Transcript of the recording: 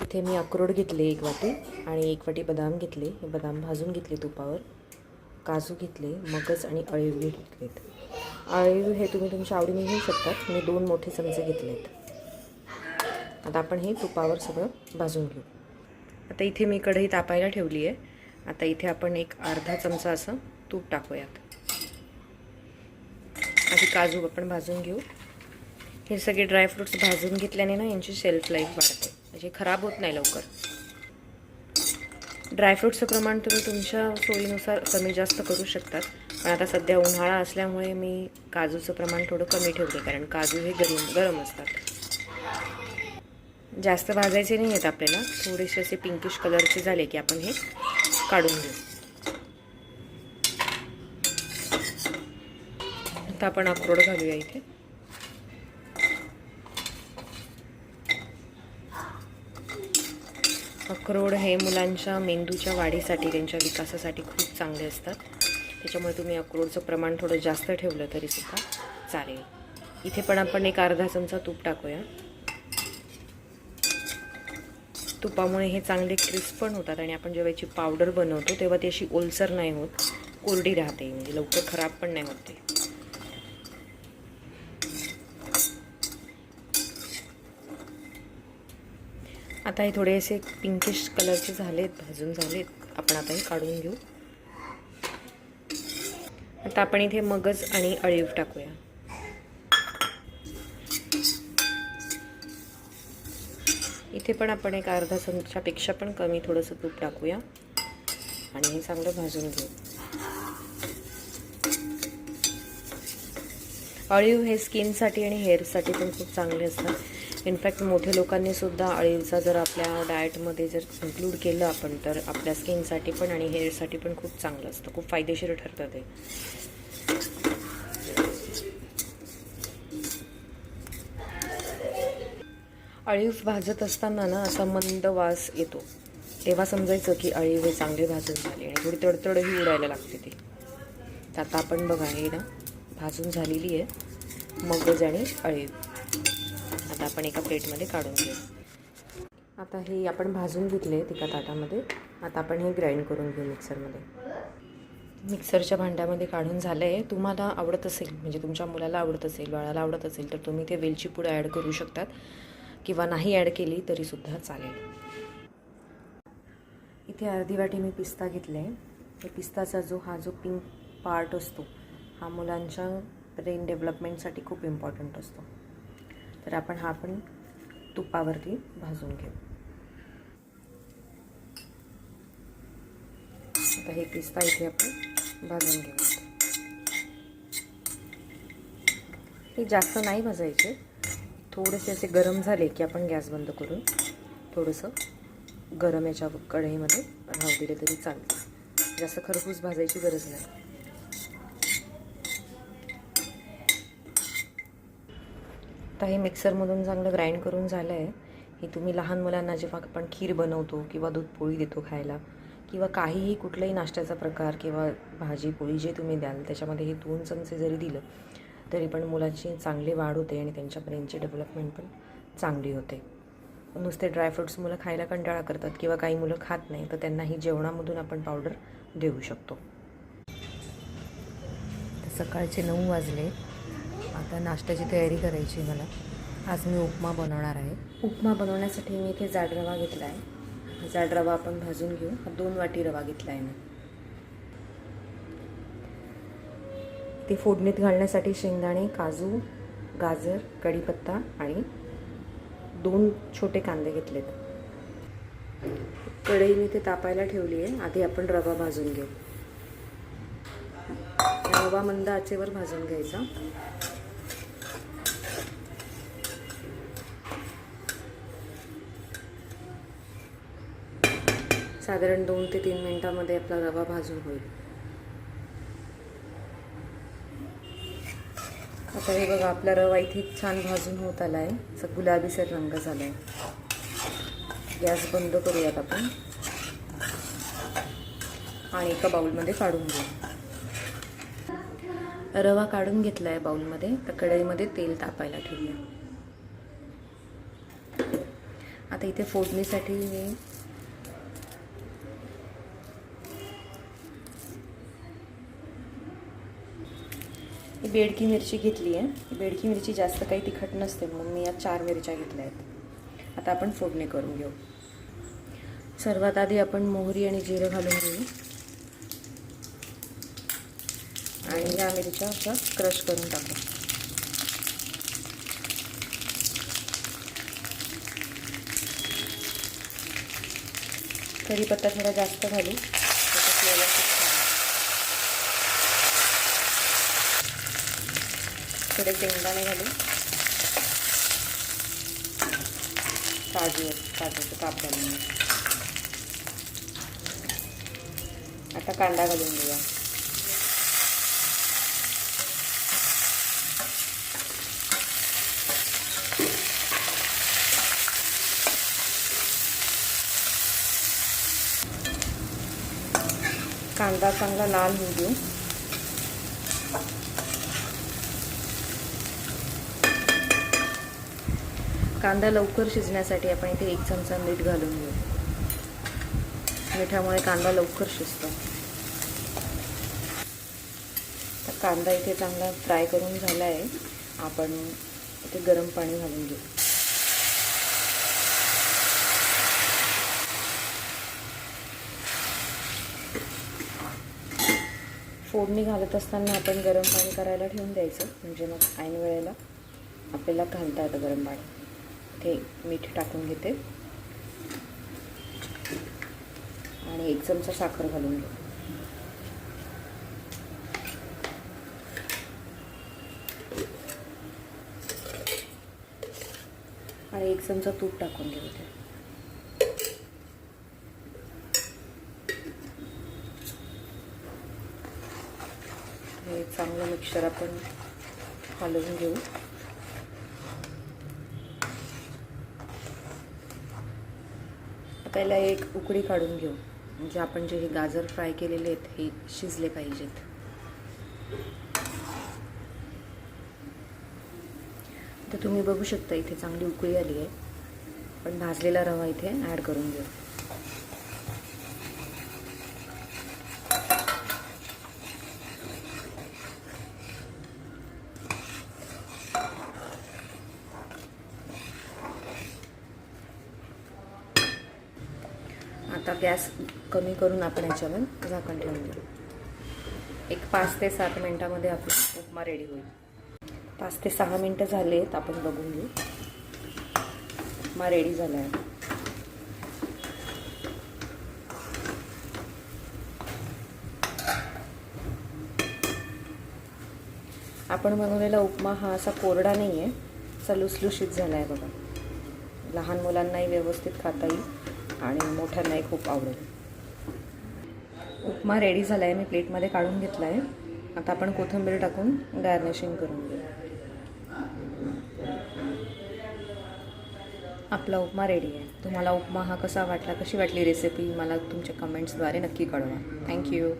इथे मी अक्रोड घेतले एक वाटी आणि एक वाटी बदाम घेतले. हे बदाम भाजून घेतले तुपावर. काजू घेतले मगज आणि अळीव घेतलेत. अळीव हे तुम्ही तुमच्या आवडीने घेऊ शकतात. मी दोन मोठे चमचे घेतलेत. आता आपण हे तुपावर सगळं भाजून घेऊ. आता इथे मी कढई तापायला ठेवली आहे आता इथे आपण एक अर्धा चमचा असं तूप टाकूयात. आधी काजू आपण भाजून घेऊ. हे सगळे ड्रायफ्रूट्स भाजून घेतल्याने ना यांची शेल्फ लाईफ वाढते. म्हणजे खराब होत नाही लवकर. ड्रायफ्रूटचं प्रमाण तुम्ही तुमच्या सोयीनुसार कमी जास्त करू शकतात. पण आता सध्या उन्हाळा असल्यामुळे मी काजूचं प्रमाण थोडं कमी ठेवते कारण काजू हे गरम गरम असतात. जास्त भाजायचे नाही आहेत आपल्याला. थोडेसे असे पिंकिश कलरचे झाले की आपण हे काढून घेऊ. आता आपण अक्रोड घालूया इथे. अक्रोड हे मुलांच्या मेंदूच्या वाढीसाठी त्यांच्या विकासासाठी खूप चांगले असतात. त्याच्यामुळे तुम्ही अक्रोडचं प्रमाण थोडं जास्त ठेवलं तरी सुद्धा चालेल. इथे पण आपण एक अर्धा चमचा तूप टाकूया. तुपामुळे हे चांगले क्रिस्प पण होतात आणि आपण जेव्हा याची पावडर बनवतो तेव्हा ती अशी ओलसर नाही होत कोरडी राहते म्हणजे लवकर खराब पण नाही होत आता हे थोडे असे पिंकिश कलरचे झालेत भाजून झालेत. आपण आता हे काढून घेऊ. आता आपण इथे मगज आणि अळीव टाकूया. इथे पण आपण एक अर्धा चमच्यापेक्षा पण कमी थोडंसं तूप टाकूया. आणि हे चांगलं भाजून घेऊ. अळीव हे स्किनसाठी आणि हेअरसाठी पण खूप चांगले असतात. इनफॅक्ट मोठ्या लोकांनी सुद्धा अळीवचा जर आपल्या डाएटमध्ये जर इन्क्लूड केलं आपण तर आपल्या स्किनसाठी पण आणि हेअरसाठी पण खूप चांगलं असतं. खूप फायदेशीर ठरतं ते. अळीव भाजत असताना ना असा मंद वास येतो. तेव्हा समजायचं की अळीव हे चांगले भाजून झाले आणि थोडी तडतडही उडायला लागते ती. तर आता आपण बघा हे ना भाजून झालेली आहे. मगज आणि अळीव आता आपण एका प्लेटमध्ये काढून घेऊ. आता हे आपण भाजून घेतले एका ताटामध्ये. आता आपण हे ग्राइंड करून घेऊ मिक्सरमध्ये. मिक्सरच्या भांड्यामध्ये काढून झालं आहे तुम्हाला आवडत असेल म्हणजे तुमच्या मुलाला आवडत असेल बाळाला आवडत असेल तर तुम्ही ते वेलची पूड ॲड करू शकतात. किंवा नाही ॲड केली तरीसुद्धा चालेल. इथे अर्धी वाटी मी पिस्ता घेतले. आहे हे पिस्ताचा जो हा जो पिंक पार्ट असतो हा मुलांच्या ब्रेन डेव्हलपमेंटसाठी खूप इम्पॉर्टंट असतो. तर आपण हा पण तुपावरती भाजून घेऊ. आता हे पिस्ता इथे आपण भाजून घेऊ. हे जास्त नाही भाजायचे. थोडेसे असे गरम झाले की आपण गॅस बंद करून थोडंसं गरम याच्या कढईमध्ये राहू दिले तरी चालतं. जास्त खरपूस भाजायची गरज नाही. आता हे मिक्सरमधून चांगलं ग्राइंड करून झालं आहे हे तुम्ही लहान मुलांना जेव्हा आपण खीर बनवतो किंवा दूध पोळी देतो खायला किंवा काहीही कुठलाही नाश्त्याचा प्रकार किंवा भाजी पोळी जे तुम्ही द्याल त्याच्यामध्ये हे दोन चमचे जरी दिलं तरी पण मुलांची चांगली वाढ होते आणि त्यांच्या ब्रेनची डेव्हलपमेंट पण चांगली होते. नुसते ड्रायफ्रुट्स मुलं खायला कंटाळा करतात किंवा काही मुलं खात नाही तर त्यांनाही जेवणामधून आपण पावडर देऊ शकतो. सकाळचे नऊ वाजले. आता नाश्त्याची तयारी करायची मला. आज मी उपमा बनवणार आहे. उपमा बनवण्यासाठी मी इथे जाड रवा घेतला आहे. जाड रवा आपण भाजून घेऊ. हा दोन वाटी रवा घेतला आहे मी. ते फोडणीत घालण्यासाठी शेंगदाणे काजू गाजर कढीपत्ता आणि दोन छोटे कांदे घेतलेत. कढई मी ते तापायला ठेवली आहे. आधी आपण रवा भाजून घेऊ. रवा मंद आचेवर भाजून घ्यायचा. साधारण दोन ते तीन मिनिटामध्ये आपला रवा भाजून होईल. आता हे बघा आपला रवा इथे छान भाजून होत आला आहे असं गुलाबीसर रंग झाला आहे गॅस बंद करूयात आपण. आणि एका बाउलमध्ये काढून घेऊ. रवा काढून घेतला आहे बाउलमध्ये. तर कढईमध्ये तेल तापायला ठेवूया. आता इथे फोडणीसाठी मी ही बेडकी मिरची घेतली आहे. बेडकी मिरची जास्त काही तिखट नसते म्हणून मी या चार मिरच्या घेतल्या आहेत. आता आपण फोडणी करून घेऊ. सर्वात आधी आपण मोहरी आणि जिरं घालून घेऊ. आणि या मिरच्या असं क्रश करून टाकू. कढीपत्ता थोडा जास्त घालू त्याचा फ्लेवर खूप छान येतो. थोडे शेंगदाणे घालू काजू काजूचं काप घालून. आता कांदा घालून घेऊया. कांदा चांगला लाल होऊ देऊ कांदा लवकर शिजण्यासाठी आपण इथे एक चमचा मीठ घालून घेऊ. मिठामुळे कांदा लवकर शिजतो. तर कांदा इथे चांगला फ्राय करून झाला आहे आपण इथे गरम पाणी घालून घेऊ. फोडणी घालत असताना आपण गरम पाणी करायला ठेवून द्यायचं. म्हणजे मग ऐन वेळेला आपल्याला घालता येतं गरम पाणी. ते मीठ टाकून घेते. आणि एक चमचा साखर घालून घेऊ आणि एक चमचा तूप टाकून घेऊ ते हे चांगलं मिक्सर आपण हलवून घेऊ. पहिला एक उकडी काढून घेऊ. म्हणजे आपण जे हे गाजर फ्राय केलेले आहेत हे शिजले पाहिजेत. तर तुम्ही बघू शकता इथे चांगली उकळी आली आहे. पण भाजलेला रवा इथे ॲड करून घेऊ. आता गॅस कमी करून आपण याच्यावर झाकण ठेवून देऊ एक पाच ते सात मिनटामध्ये आपला उपमा रेडी होईल. पाच ते सहा मिनटं झाले आहेत आपण बघून घेऊ. उपमा रेडी झाला आहे आपण बनवलेला उपमा हा असा कोरडा नाही आहे असा लुसलुशीत झाला आहे बघा. लहान मुलांनाही व्यवस्थित खाता येईल. आणि मोठ्यांनाही खूप आवडेल. उपमा रेडी झाला आहे मी प्लेटमध्ये काढून घेतला आहे आता आपण कोथिंबीर टाकून गार्निशिंग करून घेऊ. आपला उपमा रेडी आहे. तुम्हाला उपमा हा कसा वाटला कशी वाटली रेसिपी मला तुमच्या कमेंट्सद्वारे नक्की कळवा. थँक्यू